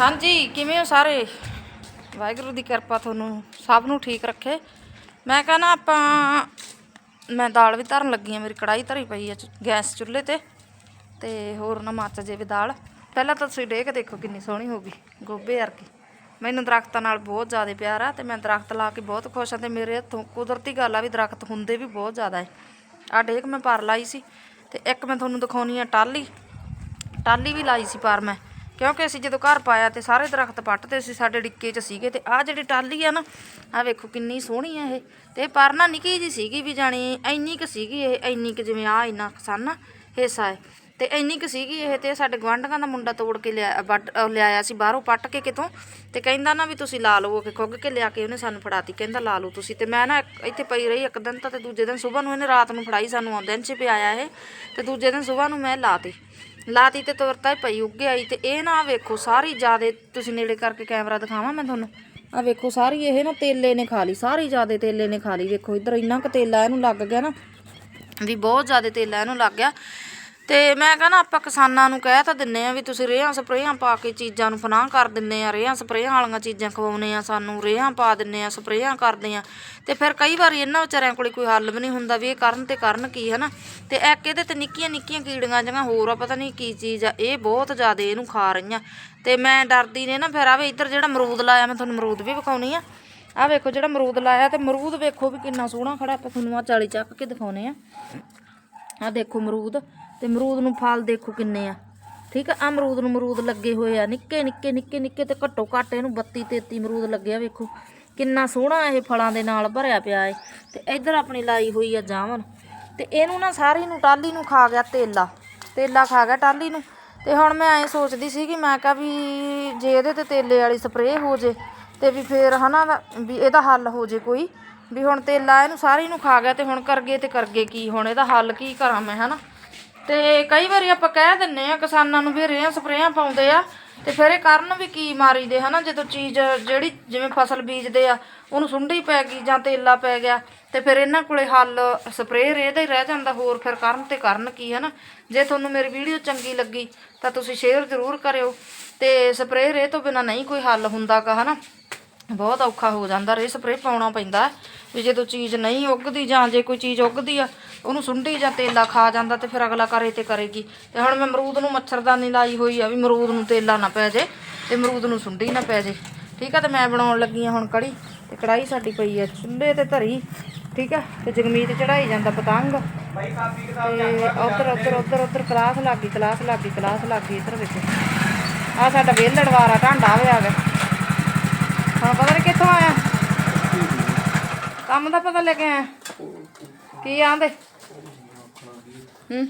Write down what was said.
ਹਾਂਜੀ, ਕਿਵੇਂ ਹੋ ਸਾਰੇ? ਵਾਹਿਗੁਰੂ ਦੀ ਕਿਰਪਾ ਤੁਹਾਨੂੰ ਸਭ ਨੂੰ ਠੀਕ ਰੱਖੇ। ਮੈਂ ਕਹਿੰਦਾ ਆਪਾਂ, ਮੈਂ ਦਾਲ ਵੀ ਧਰਨ ਲੱਗੀ ਆ, ਮੇਰੀ ਕੜਾਈ ਧਰੀ ਪਈ ਆ ਚ- ਗੈਸ ਚੁੱਲ੍ਹੇ ਤੇ। ਤੇ ਹੋਰ ਨਾ ਮੱਚ ਜੇ ਦਾਲ। ਪਹਿਲਾਂ ਤਾਂ ਤੁਸੀਂ ਡੇਕ ਦੇਖੋ ਕਿੰਨੀ ਸੋਹਣੀ ਹੋ ਗਈ, ਗੋਭੇ ਵਰਗੀ। ਮੈਨੂੰ ਦਰਖਤਾਂ ਨਾਲ ਬਹੁਤ ਜ਼ਿਆਦਾ ਪਿਆਰ ਆ ਤੇ ਮੈਂ ਦਰਖਤ ਲਾ ਕੇ ਬਹੁਤ ਖੁਸ਼ ਆ ਤੇ ਮੇਰੇ ਹੱਥੋਂ ਕੁਦਰਤੀ ਗੱਲ ਆ ਵੀ ਦਰਖਤ ਹੁੰਦੇ ਵੀ ਬਹੁਤ ਜ਼ਿਆਦਾ ਹੈ ਆ ਡੇਕ ਮੈਂ ਪਰ ਲਾਈ ਸੀ ਤੇ ਇੱਕ ਮੈਂ ਤੁਹਾਨੂੰ ਦਿਖਾਉਣੀ ਆ ਟਾਲੀ ਟਾਲੀ ਵੀ ਲਾਈ ਸੀ ਪਰ ਮੈਂ। ਕਿਉਂਕਿ ਅਸੀਂ ਜਦੋਂ ਘਰ ਪਾਇਆ ਤੇ ਸਾਰੇ ਦਰਖਤ ਪੱਟਦੇ ਸੀ, ਸਾਡੇ ਡਿੱਕੇ 'ਚ ਸੀਗੇ ਤੇ ਆਹ ਜਿਹੜੀ ਟਾਲੀ ਆ ਨਾ, ਆਹ ਵੇਖੋ ਕਿੰਨੀ ਸੋਹਣੀ ਆ ਇਹ। ਤੇ ਪਰ ਨਾ ਨਿੱਕੀ ਜੀ ਸੀਗੀ ਵੀ ਜਾਣੀ, ਇੰਨੀ ਕੁ ਸੀਗੀ ਇਹ, ਇੰਨੀ ਕੁ ਜਿਵੇਂ ਆ ਇੰਨਾ ਕੁ ਸਨ ਹਿੱਸਾ ਹੈ ਤੇ ਇੰਨੀ ਕੁ ਸੀਗੀ ਇਹ ਤੇ ਸਾਡੇ ਗਵਾਂਢੀਆਂ ਦਾ ਮੁੰਡਾ ਤੋੜ ਕੇ ਲਿਆ, ਵੱਟ ਲਿਆਇਆ ਸੀ ਬਾਹਰੋਂ ਪੱਟ ਕੇ ਕਿਤੋਂ। ਤੇ ਕਹਿੰਦਾ ਨਾ ਵੀ ਤੁਸੀਂ ਲਾ ਲਓ ਕਿ ਖੁੱਗ ਕੇ ਲਿਆ ਕੇ ਉਹਨੇ ਸਾਨੂੰ ਫੜਾਤੀ, ਕਹਿੰਦਾ ਲਾ ਲਓ ਤੁਸੀਂ। ਤੇ ਮੈਂ ਨਾ ਇੱਕ- ਇੱਥੇ ਪਈ ਰਹੀ ਇੱਕ ਦਿਨ ਤਾਂ ਤੇ ਦੂਜੇ ਦਿਨ ਸਵੇਰ ਨੂੰ ਇਹਨੇ ਰਾਤ ਨੂੰ ਫੜਾਈ ਸਾਨੂੰ ਆਉਂਦੇ ਦਿਨ ਚ ਪਿਆਇਆ ਇਹ। ਤੇ ਦੂਜੇ ਦਿਨ ਸਵੇਰ ਨੂੰ ਮੈਂ ਲਾਤੀ। ਲਾਤੀ ਤੇ ਤੁਰਤਾ ਹੀ ਪਈ, ਉੱਗੇ ਆਈ ਤੇ ਇਹ ਨਾ ਵੇਖੋ ਸਾਰੀ ਜਿਆਦੇ, ਤੁਸੀਂ ਨੇੜੇ ਕਰਕੇ ਕੈਮਰਾ ਦਿਖਾਵਾਂ ਮੈਂ ਤੁਹਾਨੂੰ। ਆ ਵੇਖੋ ਸਾਰੀ ਇਹ ਨਾ ਤੇਲੇ ਨੇ ਖਾ ਲਈ, ਸਾਰੀ ਜਿਆਦੇ ਤੇਲੇ ਨੇ ਖਾ ਲਈ। ਵੇਖੋ ਇੱਧਰ ਇੰਨਾ ਕੁ ਤੇਲਾ ਇਹਨੂੰ ਲੱਗ ਗਿਆ ਨਾ, ਵੀ ਬਹੁਤ ਜ਼ਿਆਦਾ ਤੇਲਾ ਇਹਨੂੰ ਲੱਗ ਗਿਆ। ਤੇ ਮੈਂ ਕਹਿੰਦਾ ਆਪਾਂ ਕਿਸਾਨਾਂ ਨੂੰ ਕਹਿ ਤਾਂ ਦਿੰਨੇ ਆ ਵੀ ਤੁਸੀਂ ਰੇਹਾਂ ਸਪਰੇਹਾਂ ਪਾ ਕੇ ਚੀਜ਼ਾਂ ਨੂੰ ਫਨਾਹ ਕਰ ਦਿੰਨੇ ਆ, ਰੇਹਾਂ ਸਪਰੇਹਾਂ ਵਾਲੀਆਂ ਚੀਜ਼ਾਂ ਖਵਾਉਨੇ ਆ ਸਾਨੂੰ, ਰੇਹਾਂ ਪਾ ਦਿੰਨੇ ਆ, ਸਪਰੇਹਾਂ ਕਰਦੇ ਆ। ਤੇ ਫਿਰ ਕਈ ਵਾਰੀ ਇਹਨਾਂ ਵਿਚਾਰਿਆਂ ਕੋਲੇ ਕੋਈ ਹੱਲ ਵੀ ਨਹੀਂ ਹੁੰਦਾ ਵੀ ਇਹ ਕਰਨ ਤੇ ਕਰਨ ਕੀ, ਹਨਾ? ਤੇ ਇੱਕ ਇਹਦੇ ਤੇ ਨਿੱਕੀਆਂ ਨਿੱਕੀਆਂ ਕੀੜੀਆਂ ਜਿਹੀਆਂ ਹੋਰ ਆ, ਪਤਾ ਨਹੀਂ ਕੀ ਚੀਜ਼ ਆ, ਇਹ ਬਹੁਤ ਜ਼ਿਆਦਾ ਇਹਨੂੰ ਖਾ ਰਹੀਆਂ। ਤੇ ਮੈਂ ਡਰਦੀ ਨੇ ਨਾ ਫਿਰ ਆਵੇ ਇੱਧਰ ਜਿਹੜਾ ਮਰੂਦ ਲਾਇਆ, ਮੈਂ ਤੁਹਾਨੂੰ ਮਰੂਦ ਵੀ ਵਿਖਾਉਣੀ ਆ। ਆ ਵੇਖੋ ਜਿਹੜਾ ਮਰੂਦ ਲਾਇਆ ਤੇ ਮਰੂਦ ਵੇਖੋ ਵੀ ਕਿੰਨਾ ਸੋਹਣਾ ਖੜਾ, ਆਪਾਂ ਤੁਹਾਨੂੰ ਆ 40 ਚੱਕ ਕੇ ਦਿਖਾਉਨੇ ਆ। ਆ ਦੇਖੋ ਮਰੂਦ ਤੇ ਅਮਰੂਦ ਨੂੰ ਫਲ ਦੇਖੋ ਕਿੰਨੇ ਆ। ਠੀਕ ਆ, ਅਮਰੂਦ ਨੂੰ ਅਮਰੂਦ ਲੱਗੇ ਹੋਏ ਆ, ਨਿੱਕੇ ਨਿੱਕੇ ਨਿੱਕੇ ਨਿੱਕੇ ਤੇ ਘੱਟੋ ਘੱਟ ਇਹਨੂੰ 32 33 ਅਮਰੂਦ ਲੱਗਿਆ ਵੇਖੋ। ਕਿੰਨਾ ਸੋਹਣਾ ਇਹ ਫਲਾਂ ਦੇ ਨਾਲ ਭਰਿਆ ਪਿਆ ਏ। ਤੇ ਇੱਧਰ ਆਪਣੀ ਲਾਈ ਹੋਈ ਆ ਜਾਮਨ ਤੇ ਇਹਨੂੰ ਨਾ ਸਾਰੀ ਨੂੰ ਟਾਲੀ ਨੂੰ ਖਾ ਗਿਆ ਤੇਲਾ। ਤੇਲਾ ਖਾ ਗਿਆ ਟਾਲੀ ਨੂੰ। ਤੇ ਹੁਣ ਮੈਂ ਐਂ ਸੋਚਦੀ ਸੀ ਕਿ ਮੈਂ ਕਿਹਾ ਵੀ ਜੇ ਇਹਦੇ ਤੇ ਤੇਲੇ ਵਾਲੀ ਸਪਰੇਅ ਹੋ ਜੇ, ਤੇ ਵੀ ਫੇਰ ਹਨਾ ਦਾ- ਵੀ ਇਹਦਾ ਹੱਲ ਹੋ ਜੇ ਕੋਈ। ਵੀ ਹੁਣ ਤੇਲਾ ਇਹਨੂੰ ਸਾਰੀ ਨੂੰ ਖਾ ਗਿਆ ਤੇ ਹੁਣ ਕਰਗੇ ਤੇ ਕਰਗੇ ਕੀ? ਹੁਣ ਇਹਦਾ ਹੱਲ ਕੀ ਕਰਾਂ ਮੈਂ, ਹਨਾ? ਤੇ ਕਈ ਵਾਰੀ ਆਪਾਂ ਕਹਿ ਦਿੰਨੇ ਆ, ਕਿਸਾਨਾਂ ਨੂੰ ਵੀ ਰੇਹਾਂ ਸਪਰੇਆਂ ਪਾਉਂਦੇ ਆ, ਤੇ ਫਿਰ ਇਹ ਕਰਨ ਵੀ ਕੀ ਮਾਰੀਦੇ ਹਨਾ? ਜਦੋਂ ਚੀਜ਼ ਜਿਹੜੀ ਜਿਵੇਂ ਫਸਲ ਬੀਜਦੇ ਆ, ਉਹਨੂੰ ਸੁੰਡੀ ਪੈ ਗਈ ਜਾਂ ਤੇਲਾ ਪੈ ਗਿਆ, ਤੇ ਫਿਰ ਇਹਨਾਂ ਕੋਲੇ ਹੱਲ ਸਪਰੇਅ ਰੇਹ ਦਾ ਹੀ ਰਹਿ ਜਾਂਦਾ, ਹੋਰ ਫਿਰ ਕਰਨ ਤੇ ਕਰਨ ਕੀ ਹਨਾ? ਜੇ ਤੁਹਾਨੂੰ ਮੇਰੀ ਵੀਡੀਓ ਚੰਗੀ ਲੱਗੀ, ਤਾਂ ਤੁਸੀਂ ਸ਼ੇਅਰ ਜ਼ਰੂਰ ਕਰਿਓ, ਤੇ ਸਪਰੇਅ ਰੇਹ ਤੋਂ ਬਿਨਾ ਨਹੀਂ ਕੋਈ ਹੱਲ ਹੁੰਦਾਗਾ ਹਨਾ? ਬਹੁਤ ਔਖਾ ਹੋ ਜਾਂਦਾ ਰੇ ਸਪਰੇਅ ਪਾਉਣਾ ਪੈਂਦਾ, ਵੀ ਜਦੋਂ ਚੀਜ਼ ਨਹੀਂ ਉੱਗਦੀ ਜਾਂ ਜੇ ਕੋਈ ਚੀਜ਼ ਉੱਗਦੀ ਆ ਉਹਨੂੰ ਸੁੰਡੀ ਜਾਂ ਤੇਲਾ ਖਾ ਜਾਂਦਾ ਤੇ ਫਿਰ ਅਗਲਾ ਕਰੇ ਤੇ ਕਰੇਗੀ। ਤੇ ਹੁਣ ਮੈਂ ਅਮਰੂਦ ਨੂੰ ਮੱਛਰਦਾਨੀ ਲਾਈ ਹੋਈ ਆ ਵੀ ਅਮਰੂਦ ਨੂੰ ਤੇਲਾ ਨਾ ਪੈ ਜੇ ਤੇ ਅਮਰੂਦ ਨੂੰ ਸੁੰਡੀ ਨਾ ਪੈ ਜੇ। ਠੀਕ ਆ, ਤੇ ਮੈਂ ਬਣਾਉਣ ਲੱਗੀ ਆ ਹੁਣ ਕੜੀ ਤੇ ਕੜਾਈ ਸਾਡੀ ਪਈ ਆ ਚੁੱਲ੍ਹੇ ਤੇ ਧਰੀ। ਠੀਕ ਆ, ਤੇ ਜਗਮੀਤ ਚੜਾਈ ਜਾਂਦਾ ਪਤੰਗ। ਤੇ ਉਧਰ ਉਧਰ ਉਧਰ ਉਧਰ ਕਲਾਸ ਲੱਗ ਗਈ ਕਲਾਸ ਲੱਗ ਕਲਾਸ ਲੱਗ ਇੱਧਰ ਵਿੱਚ। ਆ ਸਾਡਾ ਵੇਲੜ ਢਾਂਡਾ ਹੋਇਆ ਵਾ। ਹੁਣ ਪਤਾ ਨਹੀਂ ਕਿੱਥੋਂ ਆਇਆ? ਕੰਮ ਦਾ ਪਤਾ ਲੈ ਕੇ ਆਇਆ? ਕੀ ਆਂਦੇ? ਹੂੰ